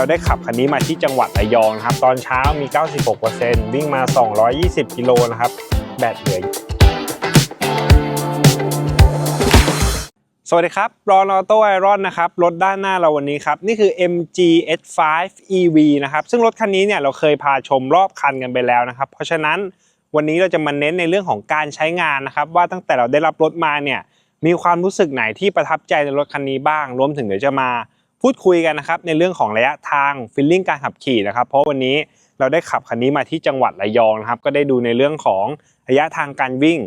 เราได้ขับคันนี้มาที่จังหวัดระยองนะครับ ตอนเช้ามี 96%วิ่งมา 220 กิโลนะครับ แบตเหลือสวัสดีครับรอนอโต้ไอรอนนะครับ รถด้านหน้าเราวันนี้ครับ นี่คือ MG S5 EV นะครับ ซึ่งรถคันนี้เนี่ยเราเคยพาชมรอบคันกันไปแล้วนะครับ เพราะฉะนั้นวันนี้เราจะมาเน้นในเรื่องของการใช้งานนะครับ ว่าตั้งแต่เราได้รับรถมาเนี่ยมีความรู้สึกไหนที่ประทับใจในรถคันนี้บ้าง รวมถึงเดี๋ยวจะมา พูดคุยกันนะครับในเรื่องของระยะทางฟิลลิ่งการขับขี่นะครับ เพราะวันนี้เราได้ขับคันนี้มาที่จังหวัดระยองนะครับ ก็ได้ดูในเรื่องของระยะทางการวิ่ง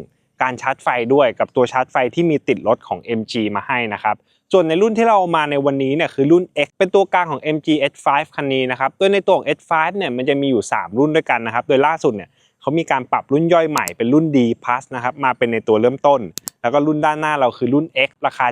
การชาร์จไฟด้วยกับตัวชาร์จไฟที่มีติดรถของ MG มาให้นะครับส่วนในรุ่นที่เราเอามาในวันนี้เนี่ยคือรุ่น X เป็นตัวกลางของ MG S5 คันนี้นะครับโดยในตัวของ S5 เนี่ยมันจะมีอยู่ 3 รุ่นด้วยกันนะครับ โดยล่าสุดเนี่ยเขามีการปรับรุ่นย่อยใหม่เป็นรุ่น D Plus นะครับมาเป็นในตัวเริ่มต้น แล้วก็รุ่นด้านหน้าเราคือรุ่น X ราคา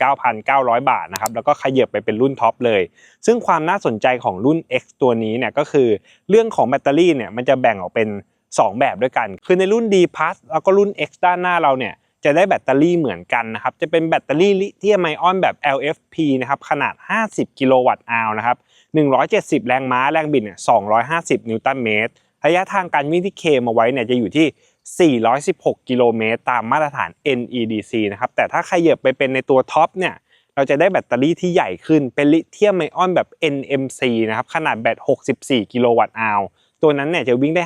779,900 บาทนะครับแล้วก็ขยับไปเป็นรุ่นท็อปเลย ซึ่งความน่าสนใจของรุ่น X ตัวนี้เนี่ยก็คือเรื่องของแบตเตอรี่เนี่ยมันจะแบ่งออกเป็น 2 แบบด้วยกัน คือในรุ่น D Plus แล้วก็รุ่น X ด้านหน้าเราเนี่ยจะได้แบตเตอรี่เหมือนกันนะครับ จะเป็นแบตเตอรี่ลิเธียมไอออนแบบ LFP นะครับขนาด 50 กิโลวัตต์อาวนะครับ 170 แรงม้า แรงบิดเนี่ย250 นิวตันเมตร ระยะทางการวิ่งที่เคมาไว้เนี่ยจะอยู่ที่ 416 กิโลเมตรตามมาตรฐาน NEDC นะครับ แต่ถ้าขยับไปเป็นในตัวท็อปเนี่ย เราจะได้แบตเตอรี่ที่ใหญ่ขึ้น เป็นลิเธียมไอออนแบบ NMC นะครับ ขนาดแบต 64 กิโลวัตต์อาวตัวนั้นเนี่ยจะวิ่งได้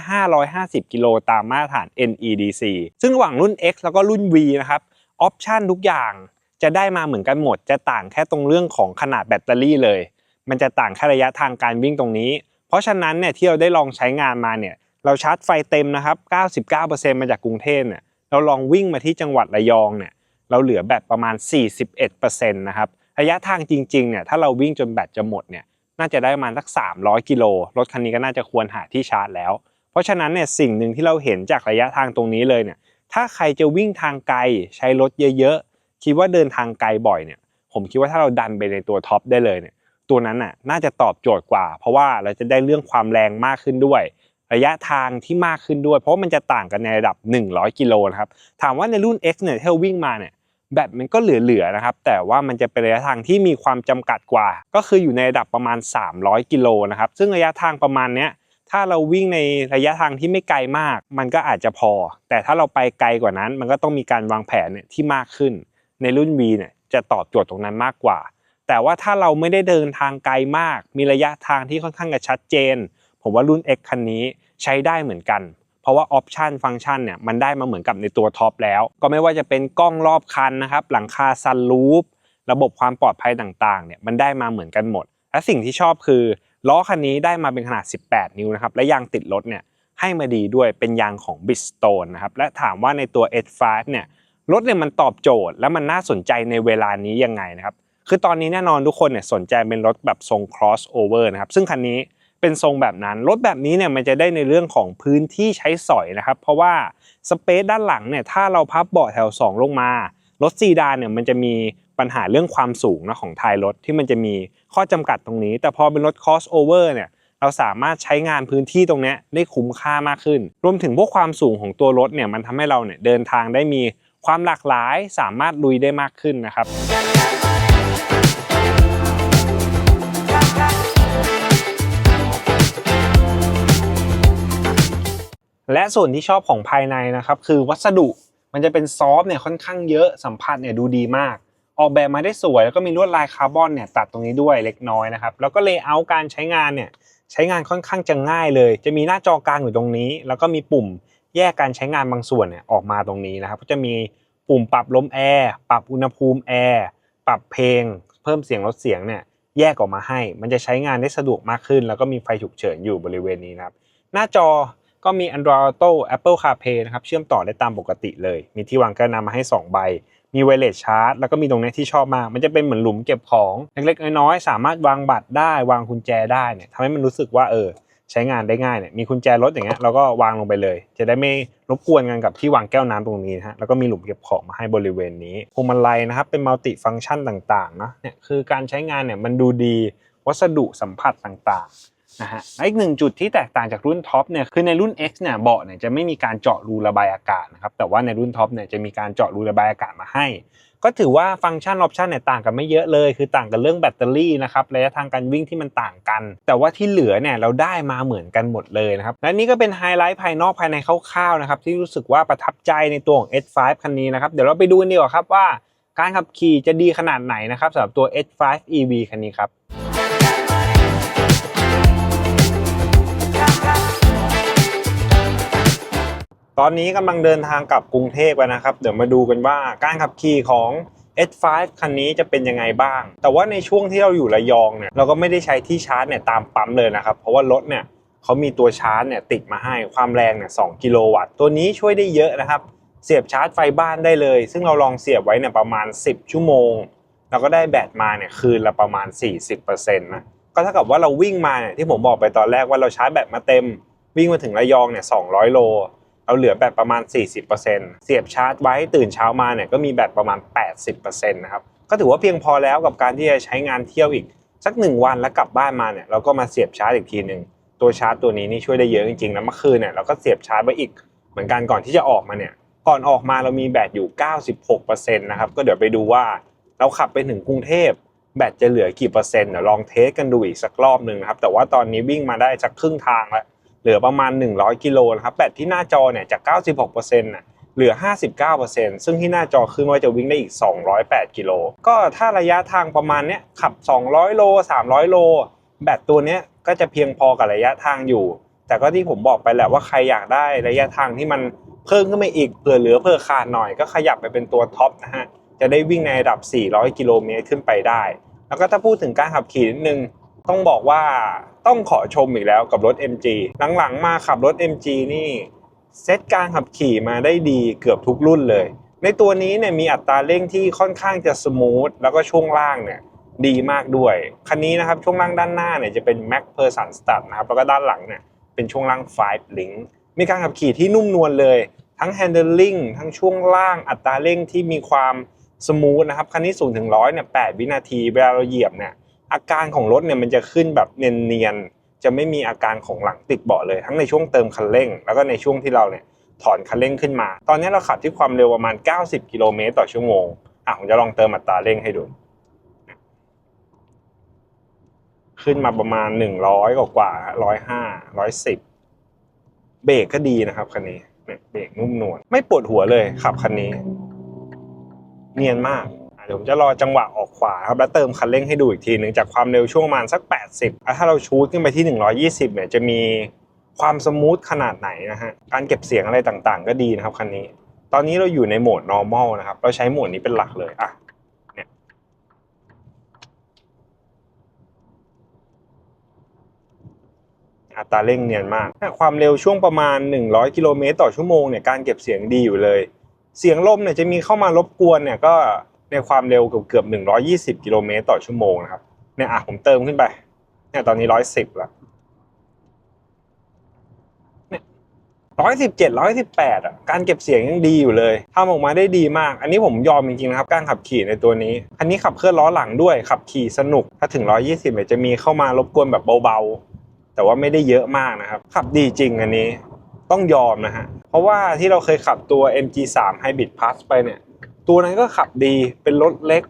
550 กิโลตามมาตรฐาน NEDC ซึ่งระหว่างรุ่น X แล้วก็รุ่น V นะครับ ออปชันทุกอย่างจะได้มาเหมือนกันหมด จะต่างแค่ตรงเรื่องของขนาดแบตเตอรี่เลย มันจะต่างแค่ระยะทางการวิ่งตรงนี้ เพราะฉะนั้นเนี่ยที่เราได้ลองใช้งานมาเนี่ย เราชาร์จไฟเต็มนะครับ 99%มาจากกรุงเทพเนี่ยเราลองวิ่งมาที่จังหวัดระยองเนี่ยเราเหลือแบตประมาณ 41%นะครับระยะทางจริงๆเนี่ยถ้าเราวิ่งจนแบตจะหมดเนี่ยน่าจะได้ประมาณสัก 300 กิโลรถคันนี้ก็น่าจะควรหาที่ชาร์จแล้ว เพราะฉะนั้นเนี่ยสิ่งหนึ่งที่เราเห็นจากระยะทางตรงนี้เลยเนี่ยถ้าใครจะวิ่งทางไกลใช้รถเยอะๆ คิดว่าเดินทางไกลบ่อยเนี่ยผมคิดว่าถ้าเราดันไปในตัวท็อปได้เลยเนี่ยตัวนั้นน่ะน่าจะตอบโจทย์กว่า เพราะว่าเราจะได้เรื่องความแรงมากขึ้นด้วย ระยะทางที่มากขึ้นด้วย เพราะมันจะต่างกันในระดับ 100 กิโลนะครับถามว่าในรุ่น X เนี่ยที่เราวิ่งมาเนี่ยแบตมันก็เหลือๆนะครับ แต่ว่ามันจะเป็นระยะทางที่มีความจำกัดกว่า ก็คืออยู่ในระดับประมาณ 300 กิโลนะครับ ซึ่งระยะทางประมาณเนี้ยถ้าเราวิ่งในระยะทางที่ไม่ไกลมาก มันก็อาจจะพอ แต่ถ้าเราไปไกลกว่านั้น มันก็ต้องมีการวางแผนเนี่ยที่มากขึ้น ในรุ่น V เนี่ยจะตอบโจทย์ตรงนั้นมากกว่า แต่ว่าถ้าเราไม่ได้เดินทางไกลมาก มีระยะทางที่ค่อนข้างจะชัดเจน ผมว่ารุ่น X คันนี้ใช้ได้เหมือนกัน เพราะว่าออปชันฟังก์ชันเนี่ยมันได้มาเหมือนกับในตัวท็อปแล้ว ก็ไม่ว่าจะเป็นกล้องรอบคันนะครับหลังคาซันรูฟระบบความปลอดภัยต่างๆเนี่ยมันได้มาเหมือนกันหมด และสิ่งที่ชอบคือล้อคันนี้ได้มาเป็นขนาด 18 นิ้วนะครับและยางติดรถเนี่ยให้มาดีด้วยเป็นยางของ Bridgestone นะครับและถามว่าในตัว S5 เนี่ยรถเนี่ยมันตอบโจทย์ และมันน่าสนใจในเวลานี้ยังไงนะครับคือตอนนี้แน่นอนทุกคนเนี่ยสนใจเป็นรถแบบทรง crossover นะครับซึ่งคันนี้ เป็นทรงแบบนั้น รถแบบนี้เนี่ยมันจะได้ในเรื่องของพื้นที่ใช้สอยนะครับ เพราะว่าสเปซด้านหลังเนี่ยถ้าเราพับเบาะแถว 2 ลงมา รถซีดานเนี่ยมันจะมีปัญหาเรื่องความสูงนะของท้ายรถที่มันจะมีข้อจำกัดตรงนี้ แต่พอเป็นรถ crossover เนี่ยเราสามารถใช้งานพื้นที่ตรงนี้ได้คุ้มค่ามากขึ้น รวมถึงพวกความสูงของตัวรถเนี่ยมันทำให้เราเนี่ยเดินทางได้มีความหลากหลายสามารถลุยได้มากขึ้นนะครับ และส่วนที่ชอบของภายในนะครับคือวัสดุมันจะเป็นซอฟ์เนี่ยค่อนข้างเยอะสัมผัสเนี่ยดูดีมาก ออกแบบมาได้สวย แล้วก็มีลวดลายคาร์บอนเนี่ยตัดตรงนี้ด้วยเล็กน้อยนะครับแล้วก็เลเยอร์การใช้งานเนี่ยใช้งานค่อนข้างจะง่ายเลย จะมีหน้าจอกลางอยู่ตรงนี้ แล้วก็มีปุ่มแยกการใช้งานบางส่วนเนี่ยออกมาตรงนี้นะครับก็จะมีปุ่มปรับลมแอร์ปรับอุณหภูมิแอร์ปรับเพลง เพิ่มเสียงลดเสียงเนี่ยแยกออกมาให้ มันจะใช้งานได้สะดวกมากขึ้น แล้วก็มีไฟฉุกเฉินอยู่บริเวณนี้นะครับหน้าจอ ก็มี Android Auto Apple CarPlay นะครับเชื่อมต่อได้ตามปกติเลย มีที่วางแก้วน้ำมาให้ 2 ใบ มีไวเลสชาร์จแล้วก็มีตรงนี้ที่ชอบมาก มันจะเป็นเหมือนหลุมเก็บของเล็กๆน้อยๆสามารถวางบัตรได้วางกุญแจได้เนี่ยทำให้มันรู้สึกว่าเออใช้งานได้ง่ายเนี่ยมีกุญแจรถอย่างเงี้ยเราก็วางลงไปเลย จะได้ไม่รบกวนกันกับที่วางแก้วน้ำตรงนี้นะฮะแล้วก็มีหลุมเก็บของมาให้บริเวณนี้พวงมาลัยนะครับเป็นมัลติฟังก์ชันต่างๆนะเนี่ยคือการใช้งานเนี่ยมันดูดีวัสดุสัมผัสต่างๆ นะฮะอีกหนึ่งจุดที่แตกต่างจากรุ่นท็อปเนี่ยคือในรุ่น X เนี่ยเบาะเนี่ยจะไม่มีการเจาะรูระบายอากาศนะครับแต่ว่าในรุ่นท็อปเนี่ยจะมีการเจาะรูระบายอากาศมาให้ ก็ถือว่าฟังก์ชันออปชันเนี่ยต่างกันไม่เยอะเลย คือต่างกันเรื่องแบตเตอรี่นะครับระยะทางการวิ่งที่มันต่างกัน แต่ว่าที่เหลือเนี่ยเราได้มาเหมือนกันหมดเลยนะครับและนี่ก็เป็นไฮไลท์ภายนอกภายในคร่าวๆนะครับที่รู้สึกว่าประทับใจในตัวของ S5 คันนี้นะครับเดี๋ยวเราไปดูกันดีกว่าครับว่า การขับขี่จะดีขนาดไหนนะครับสำหรับตัว S5 EV คันนี้ครับ ตอนนี้กำลังเดินทางกลับกรุงเทพแล้วนะครับ เดี๋ยวมาดูกันว่าการขับขี่ของ S5 คันนี้จะเป็นยังไงบ้าง แต่ว่าในช่วงที่เราอยู่ระยองเนี่ยเราก็ไม่ได้ใช้ที่ชาร์จเนี่ยตามปั๊มเลยนะครับ เพราะว่ารถเนี่ยเขามีตัวชาร์จเนี่ยติดมาให้ความแรงเนี่ย2กิโลวัตต์ ตัวนี้ช่วยได้เยอะนะครับ เสียบชาร์จไฟบ้านได้เลย ซึ่งเราลองเสียบไว้เนี่ยประมาณ 10 ชั่วโมง เราก็ได้แบตมาเนี่ยคืนละประมาณ 40%นะก็เท่ากับว่าเราวิ่งมาเนี่ยที่ผมบอกไปตอนแรกว่าเราชาร์จแบตมาเต็ม วิ่งมาถึงระยองเนี่ย200 โล เราเหลือแบตประมาณ 40%เสียบชาร์จไว้ตื่นเช้ามาเนี่ยก็มีแบตประมาณ 80%นะครับก็ถือว่าเพียงพอแล้วกับการที่จะใช้งานเที่ยวอีก สักหนึ่งวันแล้วกลับบ้านมาเนี่ยเราก็มาเสียบชาร์จอีกทีหนึ่งตัวชาร์จตัวนี้นี่ช่วยได้เยอะจริงๆนะเมื่อคืนเนี่ยเราก็เสียบชาร์จไว้อีก เหมือนกันก่อนที่จะออกมาเนี่ยก่อนออกมาเรามีแบตอยู่ 96%นะครับก็เดี๋ยวไปดูว่าเราขับไปถึงกรุงเทพแบตจะเหลือกี่เปอร์เซ็นต์เดี๋ยวลองเทสกันดูอีกสักรอบหนึ่งนะครับแต่ว่าตอนนี้วิ่งมาได้สักครึ่งทางแล้ว เหลือประมาณ 100 กิโลนะครับแบตที่หน้าจอเนี่ยจาก 96%น่ะเหลือ 59%ซึ่งที่หน้าจอขึ้นว่าจะวิ่งได้อีก 208 กิโล ก็ถ้าระยะทางประมาณเนี้ยขับ 200 โล 300 โล แบตตัวเนี้ยก็จะเพียงพอกับระยะทางอยู่ แต่ก็ที่ผมบอกไปแหละว่าใครอยากได้ระยะทางที่มันเพิ่มขึ้นมาอีกเผื่อเหลือเผื่อขาดหน่อยก็ขยับไปเป็นตัวท็อปนะฮะ จะได้วิ่งในระดับ 400 กิโลเมตรขึ้นไปได้ แล้วก็ถ้าพูดถึงการขับขี่นิดนึง ต้องบอกว่า ต้องขอชมอีกแล้วกับรถ MG หลังๆมาขับรถ MG นี่เซตการขับขี่มาได้ดีเกือบทุกรุ่นเลย ในตัวนี้เนี่ยมีอัตราเร่งที่ค่อนข้างจะสมูทแล้วก็ช่วงล่างเนี่ยดีมากด้วย คันนี้นะครับช่วงล่างด้านหน้าเนี่ยจะเป็น Mac p e r s o n Stud นะครับแล้วก็ด้านหลังเนี่ยเป็นช่วงล่าง5 Link มีการขับขี่ที่นุ่มนวลเลย ทั้ง handling ทั้งช่วงล่างอัตราเร่งที่มีความสมูทนะครับคันนี้0ถึง100เนี่ย8วินาทีเวลาเราเหยียบเนี่ย อาการของรถเนี่ยมันจะขึ้นแบบเนียนๆจะไม่มีอาการของหลังติดเบาะเลย ทั้งในช่วงเติมคันเร่ง แล้วก็ในช่วงที่เราเนี่ยถอนคันเร่งขึ้นมา ตอนนี้เราขับที่ความเร็วประมาณ 90 กิโลเมตรต่อชั่วโมงอะผมจะลองเติมอัตราเร่งให้ดู ขึ้นมาประมาณ 100 กว่ากว่า105 110 เบรกก็ดีนะครับคันนี้เนี่ยเบรกนุ่มนวลไม่ปวดหัวเลยขับคันนี้ เนียนมาก เดี๋ยวผมจะรอจังหวะออกขวาครับแล้วเติมคันเร่งให้ดูอีกทีหนึ่งจากความเร็วช่วงประมาณสัก 80แล้วถ้าเราชูดขึ้นไปที่ 120เนี่ยจะมีความสมูทขนาดไหนนะฮะการเก็บเสียงอะไรต่างๆ ก็ดีนะครับคันนี้ ตอนนี้เราอยู่ในโหมด normal นะครับเราใช้โหมดนี้เป็นหลักเลยอะเนี่ยอัตราเร่งเนียนมาก ความเร็วช่วงประมาณ 100 กิโลเมตรต่อชั่วโมงเนี่ยการเก็บเสียงดีอยู่เลย เสียงลมเนี่ยจะมีเข้ามารบกวนเนี่ยก็ ในความเร็วเกือบเกือบ120กิโลเมตรต่อชั่วโมงนะครับ เนี่ยอะผมเติมขึ้นไป เนี่ยตอนนี้110แล้วเนี่ย117 118อะ การเก็บเสียงยังดีอยู่เลยทำออกมาได้ดีมาก อันนี้ผมยอมจริงๆนะครับ การขับขี่ในตัวนี้ อันนี้ขับเคลื่อนล้อหลังด้วย ขับขี่สนุก ถ้าถึง120เนี่ยจะมีเข้ามารบกวนแบบเบาๆ แต่ว่าไม่ได้เยอะมากนะครับ ขับดีจริงอันนี้ ต้องยอมนะฮะ เพราะว่าที่เราเคยขับตัว MG3 Hybrid Plus ไปเนี่ย ตัวนั้นก็ขับดีเป็นรถเล็ก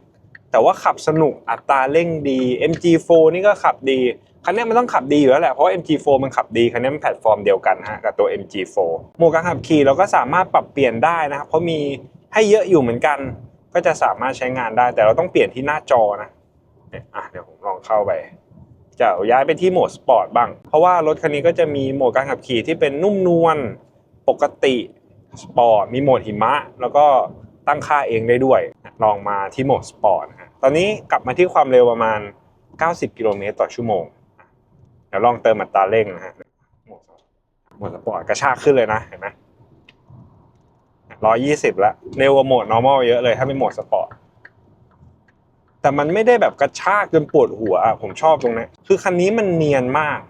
แต่ว่าขับสนุกอัตราเร่งดี MG4 นี่ก็ขับดีคันนี้มันต้องขับดีอยู่แล้วแหละเพราะ MG4 มันขับดีคันนี้มันแพลตฟอร์มเดียวกันฮะกับตัว MG4 โหมดการขับขี่เราก็สามารถปรับเปลี่ยนได้นะครับเพราะมีให้เยอะอยู่เหมือนกัน ก็จะสามารถใช้งานได้ แต่เราต้องเปลี่ยนที่หน้าจอนะเนี่ยอะเดี๋ยวผมลองเข้าไปจะย้ายไปที่โหมดสปอร์ตบ้าง เพราะว่ารถคันนี้ก็จะมีโหมดการขับขี่ที่เป็นนุ่มนวลปกติสปอร์ตมีโหมดหิมะ แล้วก็ ตั้งค่าเองได้ด้วย ลองมาที่โหมดสปอร์ตนะฮะตอนนี้กลับมาที่ความเร็วประมาณ 90 กิโลเมตรต่อชั่วโมงเดี๋ยวลองเติมอัตราเร่งนะฮะโหมดสปอร์ตกระชากขึ้นเลยนะเห็นไหม120แล้วเร็วกว่าโหมด normal เยอะเลย ถ้าเป็นโหมดสปอร์ตแต่มันไม่ได้แบบกระชากจนปวดหัวผมชอบตรงนี้คือคันนี้มันเนียนมาก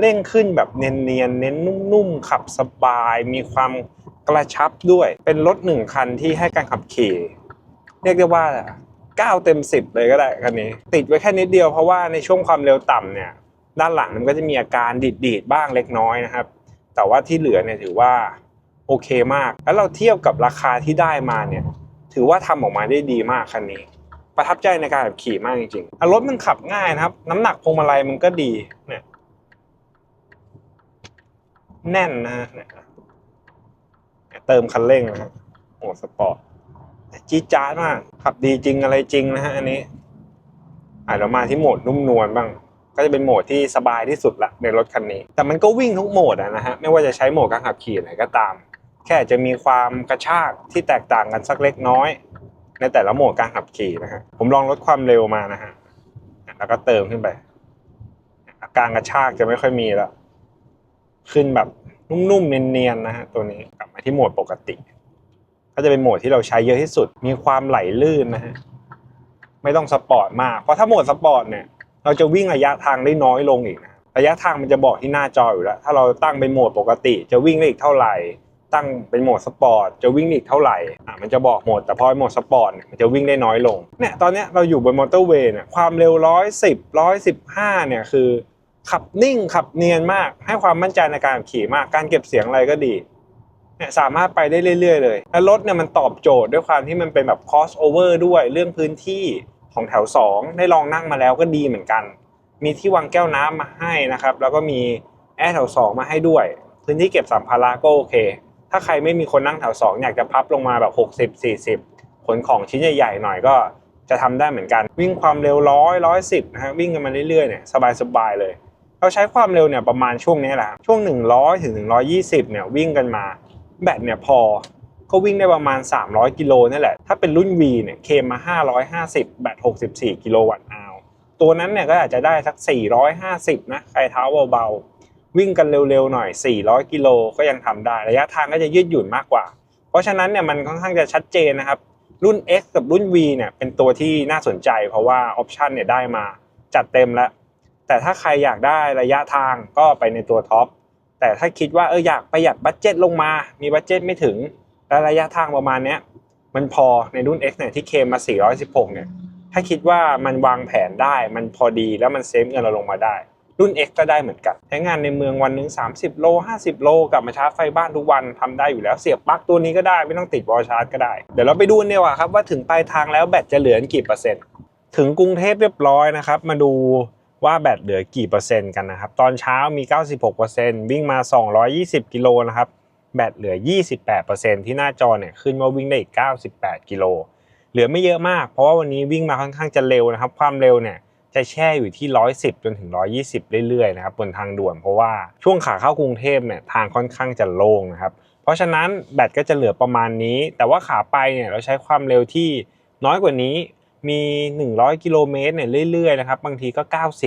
เร่งขึ้นแบบเนียนๆเน้นนุ่มๆขับสบาย มีความ กระชับด้วยเป็นรถหนึ่งคันที่ให้การขับขี่ เรียกได้ว่า9เต็ม 10 เลยก็ได้คันนี้ ติดไว้แค่นิดเดียวเพราะว่าในช่วงความเร็วต่ำเนี่ยด้านหลังมันก็จะมีอาการดีดๆบ้างเล็กน้อยนะครับ แต่ว่าที่เหลือเนี่ยถือว่าโอเคมาก แล้วเราเทียบกับราคาที่ได้มาเนี่ย ถือว่าทำออกมาได้ดีมากคันนี้ ประทับใจในการขับขี่มากจริงๆรถมันขับง่ายนะครับ น้ำหนักพวงมาลัยมันก็ดีเนี่ยแน่นนะ เติมคันเร่งนะฮะโอ้สปอร์ตจี๊ดจ๊าดมาก ขับดีจริงอะไรจริงนะฮะอันนี้อะเรามาที่โหมดนุ่มนวลบ้าง ก็จะเป็นโหมดที่สบายที่สุดละในรถคันนี้ แต่มันก็วิ่งทุกโหมดนะฮะ ไม่ว่าจะใช้โหมดการขับขี่ไหนก็ตาม แค่จะมีความกระชากที่แตกต่างกันสักเล็กน้อย ในแต่ละโหมดการขับขี่นะฮะ ผมลองลดความเร็วมานะฮะ แล้วก็เติมขึ้นไป อาการกระชากจะไม่ค่อยมีแล้ว ขึ้นแบบนุ่มๆเนียนๆนะฮะตัวนี้ ที่โหมดปกติ ก็จะเป็นโหมดที่เราใช้เยอะที่สุด มีความไหลลื่นนะฮะไม่ต้องสปอร์ตมาก เพราะถ้าโหมดสปอร์ตเนี่ย เราจะวิ่งระยะทางได้น้อยลงอีกนะระยะทางมันจะบอกที่หน้าจออยู่แล้ว ถ้าเราตั้งเป็นโหมดปกติ จะวิ่งได้อีกเท่าไหร่ ตั้งเป็นโหมดสปอร์ตจะวิ่งได้อีกเท่าไหร่ อะมันจะบอกโหมด แต่พอโหมดสปอร์ตเนี่ยมันจะวิ่งได้น้อยลง เนี่ยตอนเนี้ยเราอยู่บนมอเตอร์เวย์เนี่ยความเร็วร้อยสิบร้อยสิบห้าเนี่ยคือ ขับนิ่งขับเนียนมาก ให้ความมั่นใจในการขี่มาก การเก็บเสียงอะไรก็ดี เนี่ยสามารถไปได้เรื่อย ๆ เลย แล้วรถเนี่ยมันตอบโจทย์ด้วยความที่มันเป็นแบบ cross over ด้วยเรื่องพื้นที่ของแถว 2 ได้ลองนั่งมาแล้วก็ดีเหมือนกัน มีที่วางแก้วน้ำมาให้นะครับ แล้วก็มีแอร์แถว 2 มาให้ด้วย พื้นที่เก็บสัมภาระก็โอเค ถ้าใครไม่มีคนนั่งแถว 2 อยากจะพับลงมาแบบ 60 40 ขนของชิ้นใหญ่ๆหน่อยก็จะทำได้เหมือนกัน วิ่งความเร็วร้อยร้อยสิบนะฮะวิ่งกันมาเรื่อยๆเนี่ยสบายๆเลย เราใช้ความเร็วเนี่ยประมาณช่วงนี้แหละช่วง 100ถึง120เนี่ยวิ่งกันมา แบตเนี่ยพอก็วิ่งได้ประมาณ 300 กิโลนี่แหละ ถ้าเป็นรุ่น V เนี่ยเคมมา 550 แบต 64 กิโลวัตต์อาวตัวนั้นเนี่ยก็อาจจะได้สัก 450 นะใครเท้าเบาๆ วิ่งกันเร็วๆหน่อย 400 กิโลก็ยังทำได้ ระยะทางก็จะยืดหยุ่นมากกว่า เพราะฉะนั้นเนี่ยมันค่อนข้างจะชัดเจนนะครับ รุ่น X กับรุ่น V เนี่ยเป็นตัวที่น่าสนใจ เพราะว่าออปชันเนี่ยได้มาจัดเต็มแล้ว แต่ถ้าใครอยากได้ระยะทางก็ไปในตัวท็อป แต่ถ้าคิดว่าเอออยากประหยัดบัตเจ็ตลงมา มีบัตเจ็ตไม่ถึงและระยะทางประมาณเนี้ยมันพอในรุ่น X เนี่ยที่เคมมา 416 เนี่ย ถ้าคิดว่ามันวางแผนได้ มันพอดีแล้วมันเซฟเงินเราลงมาได้ รุ่น X ก็ได้เหมือนกัน ใช้งานในเมืองวันหนึ่ง30 โล 50 โลกลับมาชาร์จไฟบ้านทุกวันทำได้อยู่แล้ว เสียบปลั๊กตัวนี้ก็ได้ไม่ต้องติดวอลชาร์จก็ได้ เดี๋ยวเราไปดูกันดีกว่าครับว่าถึงปลายทางแล้วแบตจะเหลือกี่เปอร์เซ็นต์ ถึงกรุงเทพเรียบร้อยนะครับ มาดู ว่าแบตเหลือกี่เปอร์เซ็นต์กันนะครับ ตอนเช้ามี 96%วิ่งมา 220 กิโลนะครับ แบตเหลือ 28%ที่หน้าจอเนี่ยขึ้นว่าวิ่งได้อีก 98 กิโล เหลือไม่เยอะมาก เพราะว่าวันนี้วิ่งมาค่อนข้างจะเร็วนะครับ ความเร็วเนี่ยจะแช่อยู่ที่ 110 จนถึง 120 เรื่อยๆนะครับบนทางด่วน เพราะว่าช่วงขาเข้ากรุงเทพเนี่ยทางค่อนข้างจะโล่งนะครับ เพราะฉะนั้นแบตก็จะเหลือประมาณนี้ แต่ว่าขาไปเนี่ยเราใช้ความเร็วที่น้อยกว่านี้ มี 100 กิโลเมตรเนี่ยเรื่อยๆนะครับบางทีก็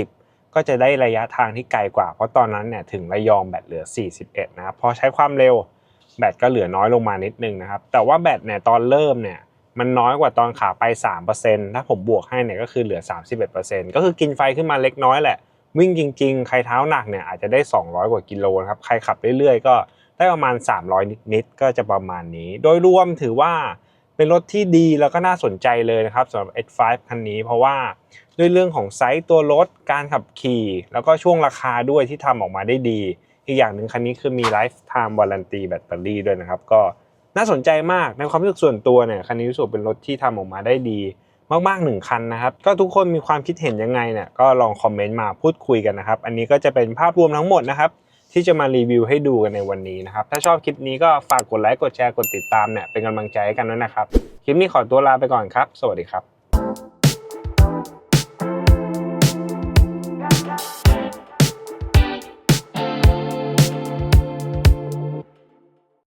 90 ก็จะได้ระยะทางที่ไกลกว่า เพราะตอนนั้นเนี่ยถึงระยองแบตเหลือ 41 นะครับพอใช้ความเร็วแบตก็เหลือน้อยลงมานิดนึงนะครับ แต่ว่าแบตเนี่ยตอนเริ่มเนี่ยมันน้อยกว่าตอนขาไป 3%ถ้าผมบวกให้เนี่ยก็คือเหลือ 31%ก็คือกินไฟขึ้นมาเล็กน้อยแหละ วิ่งจริง ๆ ใครเท้าหนักเนี่ยอาจจะได้ 200 กว่ากิโลนะครับ ใครขับเรื่อยๆ ก็ได้ประมาณ 300 นิดๆ ก็จะประมาณนี้ โดยรวมถือว่า เป็นรถที่ดีแล้วก็น่าสนใจเลยนะครับสำหรับ X5 คันนี้ เพราะว่าด้วยเรื่องของไซส์ตัวรถการขับขี่ แล้วก็ช่วงราคาด้วยที่ทำออกมาได้ดี อีกอย่างหนึ่งคันนี้คือมี Lifetime Warranty แบตเตอรี่ด้วยนะครับ ก็น่าสนใจมากในความรู้สึกส่วนตัวเนี่ยคันนี้รู้สึกเป็นรถที่ทำออกมาได้ดี มากๆหนึ่งคันนะครับ ก็ทุกคนมีความคิดเห็นยังไงเนี่ยก็ลองคอมเมนต์มาพูดคุยกันนะครับ อันนี้ก็จะเป็นภาพรวมทั้งหมดนะครับ ที่จะมารีวิวให้ดูกันในวันนี้นะครับ ถ้าชอบคลิปนี้ก็ฝากกดไลค์ กดแชร์ กดติดตามเนี่ยเป็นกำลังใจให้กันด้วยนะครับ คลิปนี้ขอตัวลาไปก่อนครับ สวัสดีครับ